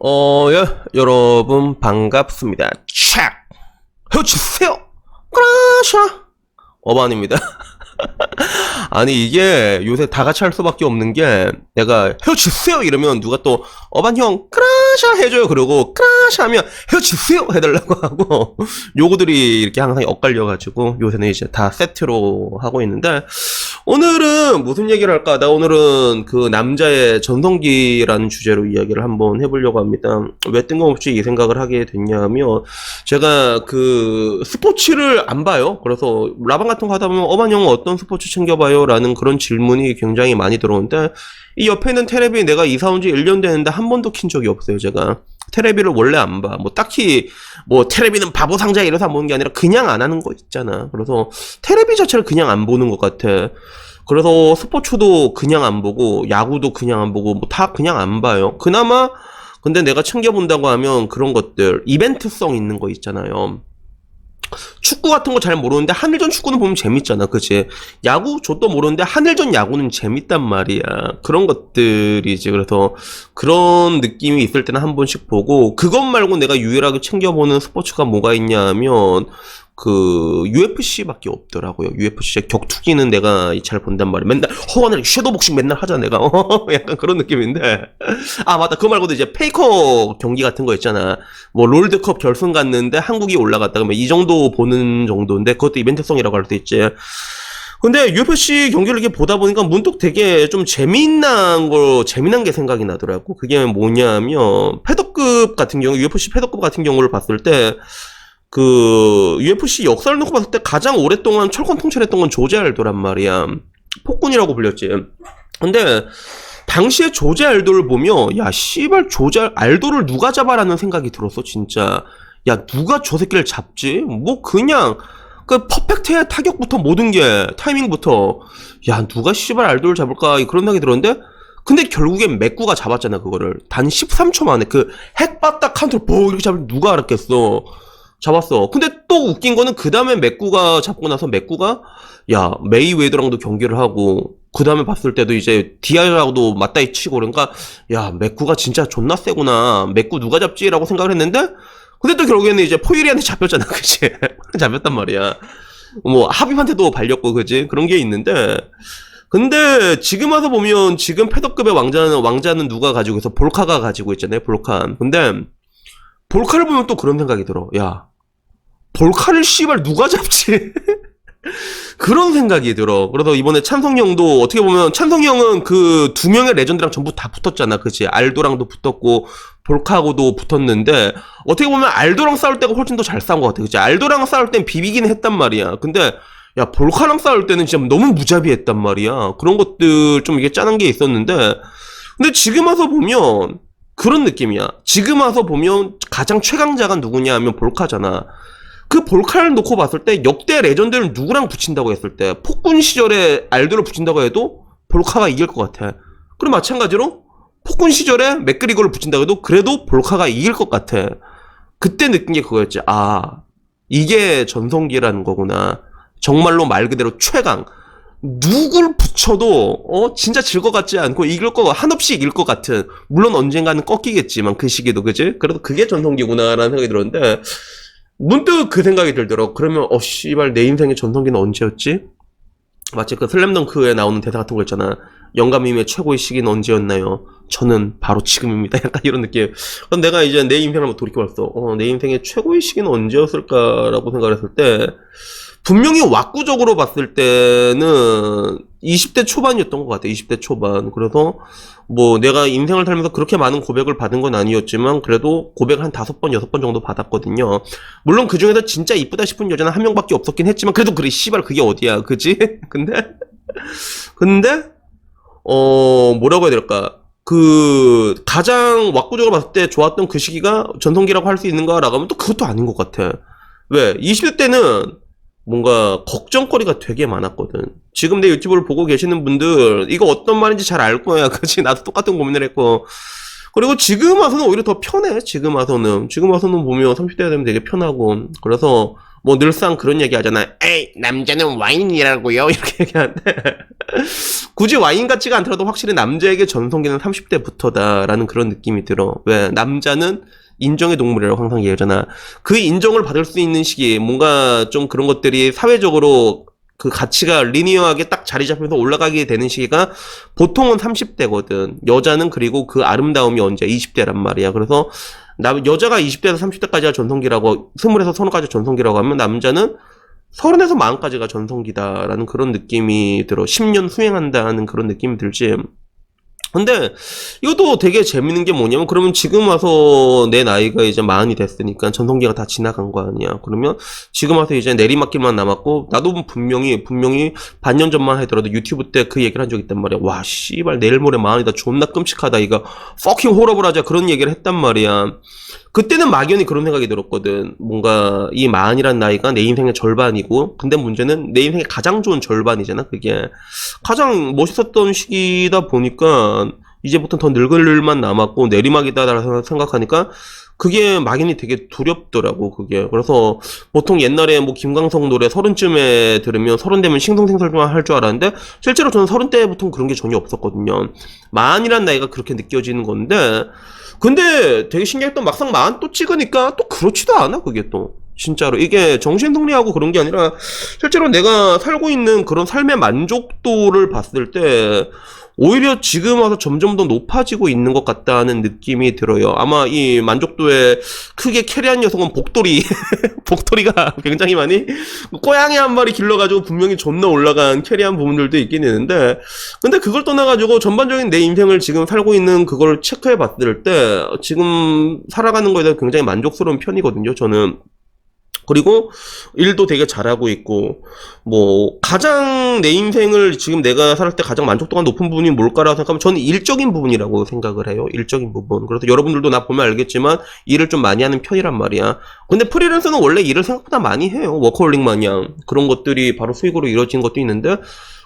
어, 예, 여러분 반갑습니다. 촥! 헤어치세요! 그라샤! 어반입니다. 아니 이게 요새 다 같이 할 수밖에 없는 게 내가 헤어치세요 이러면 누가 또 어반 형 크라샤 해줘요 그러고 크라샤 하면 헤어치세요 해달라고 하고 요거들이 이렇게 항상 엇갈려가지고 요새는 이제 다 세트로 하고 있는데 오늘은 무슨 얘기를 할까? 나 오늘은 그 남자의 전성기라는 주제로 이야기를 한번 해보려고 합니다. 왜 뜬금없이 이 생각을 하게 됐냐면 제가 그 스포츠를 안 봐요. 그래서 라방 같은 거 하다 보면 어반 형은 어떤 스포츠 챙겨봐요? 라는 그런 질문이 굉장히 많이 들어오는데 이 옆에 있는 테레비 내가 이사 온 지 1년 됐는데 한 번도 킨 적이 없어요 제가 테레비를 원래 안 봐. 뭐 딱히 뭐 테레비는 바보 상자 이래서 안 보는 게 아니라 그냥 안 하는 거 있잖아. 그래서 테레비 자체를 그냥 안 보는 것 같아. 그래서 스포츠도 그냥 안 보고 야구도 그냥 안 보고 뭐 다 그냥 안 봐요. 그나마 근데 내가 챙겨 본다고 하면 그런 것들 이벤트성 있는 거 있잖아요. 축구 같은 거 잘 모르는데 한일전 축구는 보면 재밌잖아, 그치? 야구 저도 모르는데 한일전 야구는 재밌단 말이야. 그런 것들이지. 그래서 그런 느낌이 있을 때는 한 번씩 보고 그것 말고 내가 유일하게 챙겨보는 스포츠가 뭐가 있냐 하면 그 UFC밖에 없더라고요. UFC 격투기는 내가 잘 본단 말이야. 맨날 허원을 섀도우 복싱 맨날 하잖아 내가. 어, 약간 그런 느낌인데. 아 맞다. 그거 말고도 이제 페이커 경기 같은 거 있잖아. 뭐 롤드컵 결승 갔는데 한국이 올라갔다 그러면 이 정도 보는 정도인데 그것도 이벤트성이라고 할 수 있지. 근데 UFC 경기를 이렇게 보다 보니까 문득 되게 좀 재미난 거, 재미난 게 생각이 나더라고. 그게 뭐냐면, 패더급 같은 경우, UFC 패더급 같은 경우를 봤을 때, 그, UFC 역사를 놓고 봤을 때 가장 오랫동안 철권 통찰했던 건 조제 알도란 말이야. 폭군이라고 불렸지. 근데, 당시에 조제 알도를 보면, 야, 씨발, 조제 알도를 누가 잡아라는 생각이 들었어, 진짜. 야, 누가 저 새끼를 잡지? 뭐, 그냥, 그 퍼펙트의 타격부터 모든 게 타이밍부터 야 누가 씨발 알도를 잡을까 그런 생각이 들었는데 근데 결국엔 맥구가 잡았잖아 그거를 단 13초 만에 그 핵바닥 카운터를 보 이렇게 잡을 누가 알았겠어 잡았어 근데 또 웃긴 거는 그 다음에 맥구가 잡고 나서 맥구가 야 메이웨더랑도 경기를 하고 그 다음에 봤을 때도 이제 디아라고도 맞다이 치고 그러니까 야 맥구가 진짜 존나 세구나 맥구 누가 잡지라고 생각을 했는데 근데 또 결국에는 이제 포유리한테 잡혔잖아, 그치? 잡혔단 말이야. 뭐, 하비한테도 발렸고, 그지? 그런 게 있는데, 근데 지금 와서 보면 지금 패더급의 왕자는, 왕자는 누가 가지고 있어? 볼카가 가지고 있잖아요, 볼카. 근데, 볼카를 보면 또 그런 생각이 들어. 야, 볼카를 씨발 누가 잡지? 그런 생각이 들어. 그래서 이번에 찬성이 형도 어떻게 보면 찬성이 형은 그 두 명의 레전드랑 전부 다 붙었잖아. 그치? 알도랑도 붙었고, 볼카하고도 붙었는데, 어떻게 보면 알도랑 싸울 때가 훨씬 더 잘 싸운 것 같아. 그치? 알도랑 싸울 땐 비비긴 했단 말이야. 근데, 야, 볼카랑 싸울 때는 진짜 너무 무자비했단 말이야. 그런 것들 좀 이게 짠한 게 있었는데, 근데 지금 와서 보면, 그런 느낌이야. 지금 와서 보면 가장 최강자가 누구냐 하면 볼카잖아. 그 볼카를 놓고 봤을 때 역대 레전드를 누구랑 붙인다고 했을 때 폭군 시절에 알도를 붙인다고 해도 볼카가 이길 것 같아. 그리고 마찬가지로 폭군 시절에 맥그리거를 붙인다고 해도 그래도 볼카가 이길 것 같아. 그때 느낀 게 그거였지. 아, 이게 전성기라는 거구나. 정말로 말 그대로 최강. 누굴 붙여도 어 진짜 질 것 같지 않고 이길 거 한없이 이길 것 같은 물론 언젠가는 꺾이겠지만 그 시기도 그지 그래도 그게 전성기구나라는 생각이 들었는데 문득 그 생각이 들더라고. 그러면 어 씨발 내 인생의 전성기는 언제였지? 마치 그 슬램덩크에 나오는 대사 같은 거 있잖아. 영감님의 최고의 시기는 언제였나요? 저는 바로 지금입니다. 약간 이런 느낌. 그럼 내가 이제 내 인생을 한번 돌이켜봤어. 어, 내 인생의 최고의 시기는 언제였을까라고 생각을 했을 때 분명히 왁구적으로 봤을 때는 20대 초반이었던 것 같아. 20대 초반. 그래서 뭐 내가 인생을 살면서 그렇게 많은 고백을 받은 건 아니었지만 그래도 고백 한 다섯 번, 여섯 번 정도 받았거든요. 물론 그 중에서 진짜 이쁘다 싶은 여자는 한 명밖에 없었긴 했지만 그래도 그래 씨발 그게 어디야, 그지? 근데 근데 어 뭐라고 해야 될까? 그 가장 왁구적으로 봤을 때 좋았던 그 시기가 전성기라고 할 수 있는가라고 하면 또 그것도 아닌 것 같아. 왜? 20대 때는 뭔가 걱정거리가 되게 많았거든. 지금 내 유튜브를 보고 계시는 분들 이거 어떤 말인지 잘 알 거야. 그치? 나도 똑같은 고민을 했고. 그리고 지금 와서는 오히려 더 편해. 지금 와서는. 지금 와서는 보면 30대가 되면 되게 편하고. 그래서 뭐 늘상 그런 얘기 하잖아. 에이, 남자는 와인이라고요. 이렇게 얘기하는데. 굳이 와인 같지가 않더라도 확실히 남자에게 전성기는 30대부터다라는 그런 느낌이 들어. 왜? 남자는 인정의 동물이라고 항상 얘기하잖아. 그 인정을 받을 수 있는 시기, 뭔가 좀 그런 것들이 사회적으로 그 가치가 리니어하게 딱 자리 잡혀서 올라가게 되는 시기가 보통은 30대거든. 여자는 그리고 그 아름다움이 언제? 20대란 말이야. 그래서 남, 여자가 20대에서 30대까지가 전성기라고, 20에서 서른까지 전성기라고 하면 남자는 서른에서 마흔까지가 전성기다라는 그런 느낌이 들어. 10년 수행한다는 그런 느낌이 들지. 근데 이것도 되게 재밌는 게 뭐냐면 그러면 지금 와서 내 나이가 이제 마흔이 됐으니까 전성기가 다 지나간 거 아니야. 그러면 지금 와서 이제 내리막길만 남았고 나도 분명히 분명히 반년 전만 하더라도 유튜브 때 그 얘기를 한 적 있단 말이야. 와 씨발 내일 모레 마흔이다 존나 끔찍하다 이거 퍼킹 호러블 하자 그런 얘기를 했단 말이야. 그때는 막연히 그런 생각이 들었거든. 뭔가 이 마흔이란 나이가 내 인생의 절반이고, 근데 문제는 내 인생의 가장 좋은 절반이잖아. 그게 가장 멋있었던 시기다 보니까 이제부터 더 늙을 일만 남았고 내리막이다라고 생각하니까 그게 막연히 되게 두렵더라고 그게. 그래서 보통 옛날에 뭐 김광석 노래 서른쯤에 들으면 서른 되면 싱숭생설만 할 줄 알았는데 실제로 저는 서른 때부터 그런 게 전혀 없었거든요. 마흔이란 나이가 그렇게 느껴지는 건데 근데 되게 신기했던 막상 마흔 또 찍으니까 또 그렇지도 않아 그게 또. 진짜로. 이게 정신승리하고 그런 게 아니라 실제로 내가 살고 있는 그런 삶의 만족도를 봤을 때 오히려 지금 와서 점점 더 높아지고 있는 것 같다는 느낌이 들어요. 아마 이 만족도에 크게 캐리한 녀석은 복돌이, 복돌이가 굉장히 많이 고양이 한 마리 길러가지고 분명히 존나 올라간 캐리한 부분들도 있긴 있는데, 근데 그걸 떠나가지고 전반적인 내 인생을 지금 살고 있는 그걸 체크해 봤을 때, 지금 살아가는 거에 대해서 굉장히 만족스러운 편이거든요, 저는. 그리고 일도 되게 잘하고 있고 뭐 가장 내 인생을 지금 내가 살 때 가장 만족도가 높은 부분이 뭘까라고 생각하면 저는 일적인 부분이라고 생각을 해요. 일적인 부분. 그래서 여러분들도 나 보면 알겠지만 일을 좀 많이 하는 편이란 말이야. 근데 프리랜서는 원래 일을 생각보다 많이 해요. 워커홀릭 마냥 그런 것들이 바로 수익으로 이루어진 것도 있는데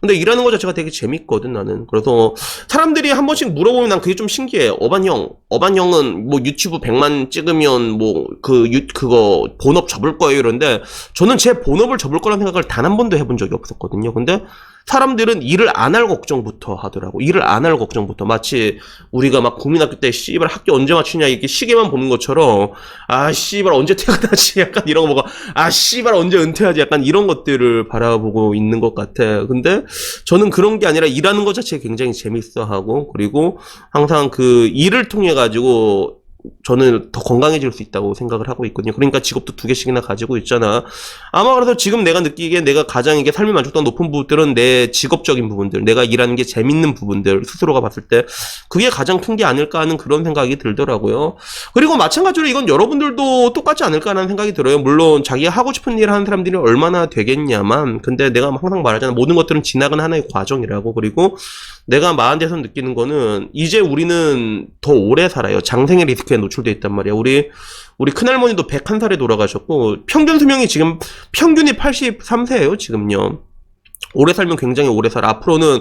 근데 일하는 것 자체가 되게 재밌거든 나는. 그래서 사람들이 한 번씩 물어보면 난 그게 좀 신기해. 어반 형. 어반 형은 뭐 유튜브 100만 찍으면 뭐그유 그거 본업 접을 거예요 이런데 저는 제 본업을 접을 거라는 생각을 단 한 번도 해본 적이 없었거든요. 근데 사람들은 일을 안 할 걱정부터 하더라고. 일을 안 할 걱정부터. 마치 우리가 막 국민학교 때 씨발 학교 언제 맞추냐 이렇게 시계만 보는 것처럼 아 씨발 언제 퇴근하지? 약간 이런 거 보고 아 씨발 언제 은퇴하지? 약간 이런 것들을 바라보고 있는 것 같아. 근데 저는 그런 게 아니라 일하는 것 자체가 굉장히 재밌어 하고 그리고 항상 그 일을 통해 가지고 저는 더 건강해질 수 있다고 생각을 하고 있거든요. 그러니까 직업도 두 개씩이나 가지고 있잖아. 아마 그래서 지금 내가 느끼기에 내가 가장 이게 삶의 만족도가 높은 부분들은 내 직업적인 부분들, 내가 일하는 게 재밌는 부분들, 스스로가 봤을 때 그게 가장 큰 게 아닐까 하는 그런 생각이 들더라고요. 그리고 마찬가지로 이건 여러분들도 똑같지 않을까 하는 생각이 들어요. 물론 자기가 하고 싶은 일을 하는 사람들이 얼마나 되겠냐만, 근데 내가 항상 말하잖아. 모든 것들은 지나간 하나의 과정이라고. 그리고 내가 마흔 돼서 느끼는 거는 이제 우리는 더 오래 살아요. 장생의 리스크 에 노출돼 있단 말이야. 우리 우리 큰할머니도 101살에 돌아가셨고 평균 수명이 지금 평균이 83세예요, 지금요. 오래 살면 굉장히 오래 살아. 앞으로는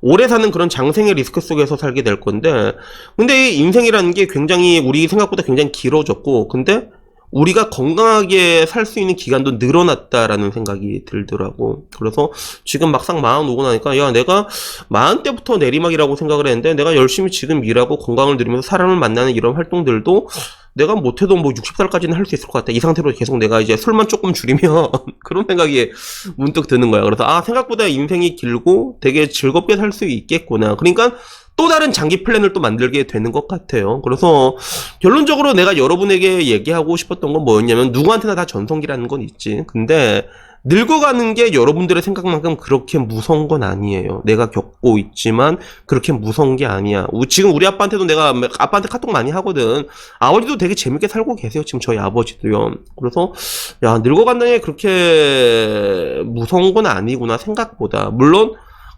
오래 사는 그런 장생의 리스크 속에서 살게 될 건데 근데 이 인생이라는 게 굉장히 우리 생각보다 굉장히 길어졌고 근데 우리가 건강하게 살 수 있는 기간도 늘어났다라는 생각이 들더라고. 그래서 지금 막상 마흔 오고 나니까 야 내가 마흔 때부터 내리막이라고 생각을 했는데 내가 열심히 지금 일하고 건강을 누리면서 사람을 만나는 이런 활동들도 내가 못해도 뭐 60살까지는 할 수 있을 것 같다. 이 상태로 계속 내가 이제 술만 조금 줄이면 그런 생각이 문득 드는 거야. 그래서 아 생각보다 인생이 길고 되게 즐겁게 살 수 있겠구나. 그러니까 또 다른 장기 플랜을 또 만들게 되는 것 같아요. 그래서 결론적으로 내가 여러분에게 얘기하고 싶었던 건 뭐였냐면 누구한테나 다 전성기라는 건 있지. 근데 늙어가는 게 여러분들의 생각만큼 그렇게 무서운 건 아니에요. 내가 겪고 있지만 그렇게 무서운 게 아니야. 우- 지금 우리 아빠한테도 내가 아빠한테 카톡 많이 하거든. 아버지도 되게 재밌게 살고 계세요. 지금 저희 아버지도요. 그래서 야 늙어간다는 게 그렇게 무서운 건 아니구나 생각보다. 물론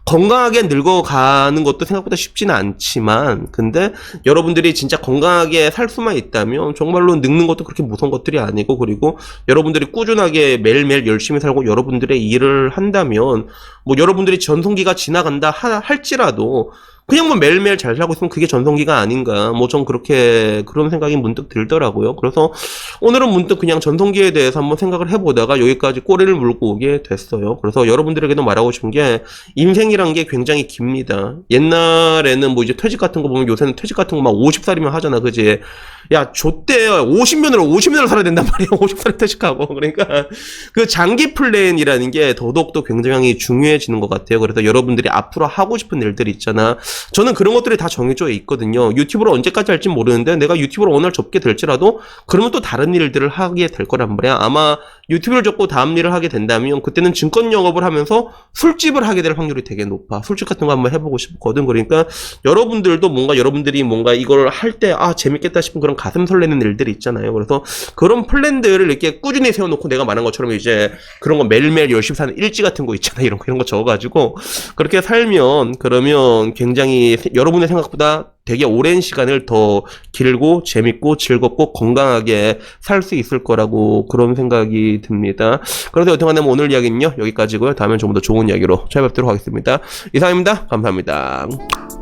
건강하게 늙어가는 것도 생각보다 쉽지는 않지만, 근데 여러분들이 진짜 건강하게 살 수만 있다면 정말로 늙는 것도 그렇게 무서운 것들이 아니고, 그리고 여러분들이 꾸준하게 매일매일 열심히 살고 여러분들의 일을 한다면, 뭐 여러분들이 전성기가 지나간다 하- 할지라도, 그냥 뭐 매일매일 잘 살고 있으면 그게 전성기가 아닌가. 뭐전 그렇게 그런 생각이 문득 들더라고요. 그래서 오늘은 문득 그냥 전성기에 대해서 한번 생각을 해보다가 여기까지 꼬리를 물고 오게 됐어요. 그래서 여러분들에게도 말하고 싶은 게 인생이란 게 굉장히 깁니다. 옛날에는 뭐 이제 퇴직 같은 거 보면 요새는 퇴직 같은 거 막 50살이면 하잖아. 그지? 야, 좆대 50년을 50년을 살아야 된단 말이야. 50살에 퇴직하고. 그러니까 그 장기 플랜이라는 게 더더욱더 굉장히 중요해지는 것 같아요. 그래서 여러분들이 앞으로 하고 싶은 일들 있잖아. 저는 그런 것들이 다 정해져 있거든요. 유튜브를 언제까지 할지 모르는데 내가 유튜브를 날 접게 될지라도 그러면 또 다른 일들을 하게 될 거란 말이야. 아마 유튜브를 접고 다음 일을 하게 된다면 그때는 증권 영업을 하면서 술집을 하게 될 확률이 되게 높아. 술집 같은 거 한번 해보고 싶거든. 그러니까 여러분들도 뭔가 여러분들이 뭔가 이걸 할 때 아 재밌겠다 싶은 그런 가슴 설레는 일들이 있잖아요. 그래서 그런 플랜들을 이렇게 꾸준히 세워놓고 내가 말한 것처럼 이제 그런 거 매일매일 열심히 사는 일지 같은 거 있잖아. 이런 거 이런 거 적어가지고 그렇게 살면 그러면 굉장히 세- 여러분의 생각보다 되게 오랜 시간을 더 길고 재밌고 즐겁고 건강하게 살 수 있을 거라고 그런 생각이 듭니다. 그래서 여튼간에 뭐 오늘 이야기는요 여기까지고요. 다음엔 좀 더 좋은 이야기로 찾아뵙도록 하겠습니다. 이상입니다. 감사합니다.